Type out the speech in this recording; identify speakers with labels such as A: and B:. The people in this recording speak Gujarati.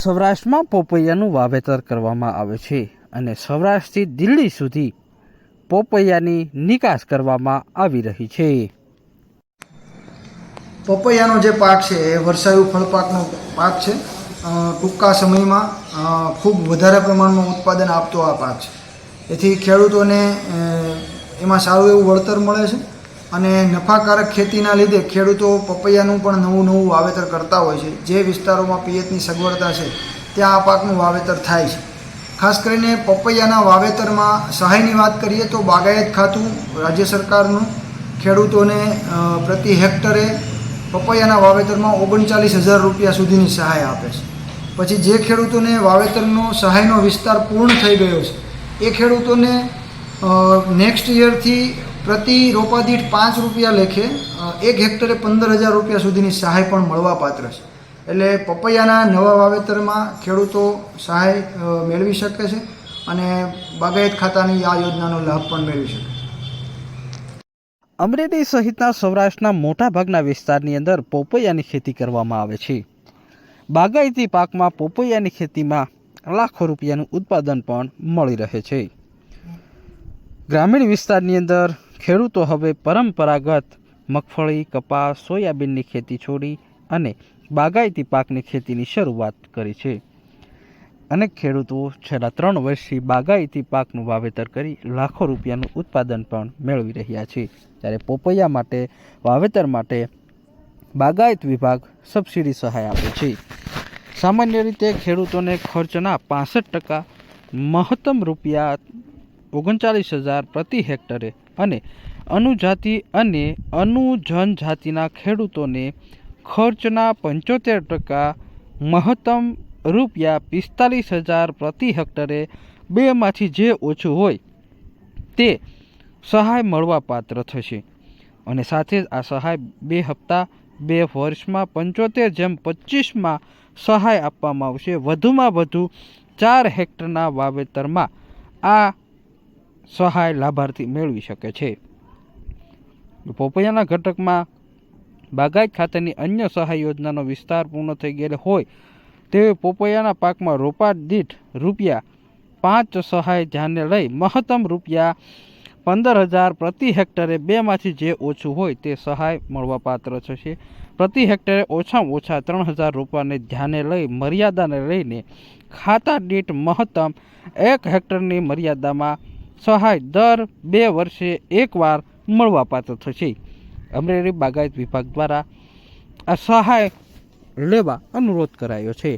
A: સૌરાષ્ટ્રમાં પોપૈયાનું વાવેતર કરવામાં આવે છે અને સૌરાષ્ટ્રથી દિલ્હી સુધી પોપૈયાની નિકાસ કરવામાં આવી રહી છે.
B: પોપૈયાનો જે પાક છે એ વરસાયુ ફળપાકનો પાક છે. ટૂંકા સમયમાં ખૂબ વધારે પ્રમાણમાં ઉત્પાદન આપતો આ પાક છે. એથી ખેડૂતોને એમાં સારું એવું વળતર મળે છે. અને નફાકારક ખેતીના લીધે ખેડૂતો પપૈયાનું પણ નવું નવું વાવેતર કરતા હોય છે. જે વિસ્તારોમાં પિયતની સગવડતા છે, ત્યાં આ પાકનું વાવેતર થાય છે. ખાસ કરીને પપૈયાના વાવેતરમાં સહાયની વાત કરીએ તો બાગાયત ખાતું રાજ્ય સરકારનું ખેડૂતોને પ્રતિ હેક્ટરે પપૈયાના વાવેતરમાં ઓગણચાલીસ હજાર રૂપિયા સુધીની સહાય આપે છે. પછી જે ખેડૂતોને વાવેતરનો સહાયનો વિસ્તાર પૂર્ણ થઈ ગયો છે, એ ખેડૂતોને નેક્સ્ટ યરથી પ્રતિ રોપા દીઠ પાંચ રૂપિયા લેખે એક હેક્ટરે પંદર હજાર રૂપિયા સુધીની સહાય પણ મળવાપાત્ર છે. એટલે પપૈયાના નવા વાવેતરમાં ખેડૂતો સહાય મેળવી શકે છે અને બાગાયત ખાતાની આ યોજનાનો લાભ પણ મેળવી શકે છે.
A: અમરેલી સહિતના સૌરાષ્ટ્રના મોટાભાગના વિસ્તારની અંદર પોપૈયાની ખેતી કરવામાં આવે છે. બાગાયતી પાકમાં પોપૈયાની ખેતીમાં લાખો રૂપિયાનું ઉત્પાદન પણ મળી રહે છે. ગ્રામીણ વિસ્તારની અંદર ખેડૂતો હવે પરંપરાગત મગફળી, કપાસ, સોયાબીનની ખેતી છોડી અને બાગાયતી પાકની ખેતીની શરૂઆત કરી છે. અનેક ખેડૂતો છેલ્લા ત્રણ વર્ષથી બાગાયતી પાકનું વાવેતર કરી લાખો રૂપિયાનું ઉત્પાદન પણ મેળવી રહ્યા છે. ત્યારે પોપૈયા માટે, વાવેતર માટે બાગાયત વિભાગ સબસિડી સહાય આપે છે. સામાન્ય રીતે ખેડૂતોને ખર્ચના પાસઠ ટકા મહત્તમ રૂપિયા ઓગણચાલીસ હજાર પ્રતિ હેક્ટરે અને અનુજાતિ અને અનુજનજાતિના ખેડૂતોને ખર્ચના પંચોતેર ટકા મહત્તમ રૂપિયા પિસ્તાલીસ હજાર પ્રતિ હેક્ટરે બેમાંથી જે ઓછું હોય તે સહાય મળવા પાત્ર થશે. અને સાથે જ આ સહાય બે હપ્તા, બે વર્ષમાં પંચોતેર જેમ પચીસમાં સહાય આપવામાં આવશે. વધુમાં વધુ ચાર હેક્ટરના વાવેતરમાં આ સહાય લાભાર્થી મેળવી શકે છે. પોપૈયાના ઘટકમાં બાગાયત ખાતેની અન્ય સહાય યોજનાનો વિસ્તાર પૂર્ણ થઈ ગયેલો હોય તેવી પોપૈયાના પાકમાં રોપા દીઠ રૂપિયા પાંચ સહાય ધ્યાને લઈ મહત્તમ રૂપિયા પંદર હજાર પ્રતિ હેક્ટરે બેમાંથી જે ઓછું હોય તે સહાય મળવાપાત્ર થશે. પ્રતિ હેક્ટરે ઓછામાં ઓછા ત્રણ હજાર રૂપિયાને ધ્યાને લઈ મર્યાદાને લઈને ખાતા દીઠ મહત્તમ એક હેક્ટરની મર્યાદામાં સહાય દર બે વર્ષે એકવાર મળવાપાત્ર થશે. અમરેલી બાગાયત વિભાગ દ્વારા આ સહાય લેવા અનુરોધ કરાયો છે.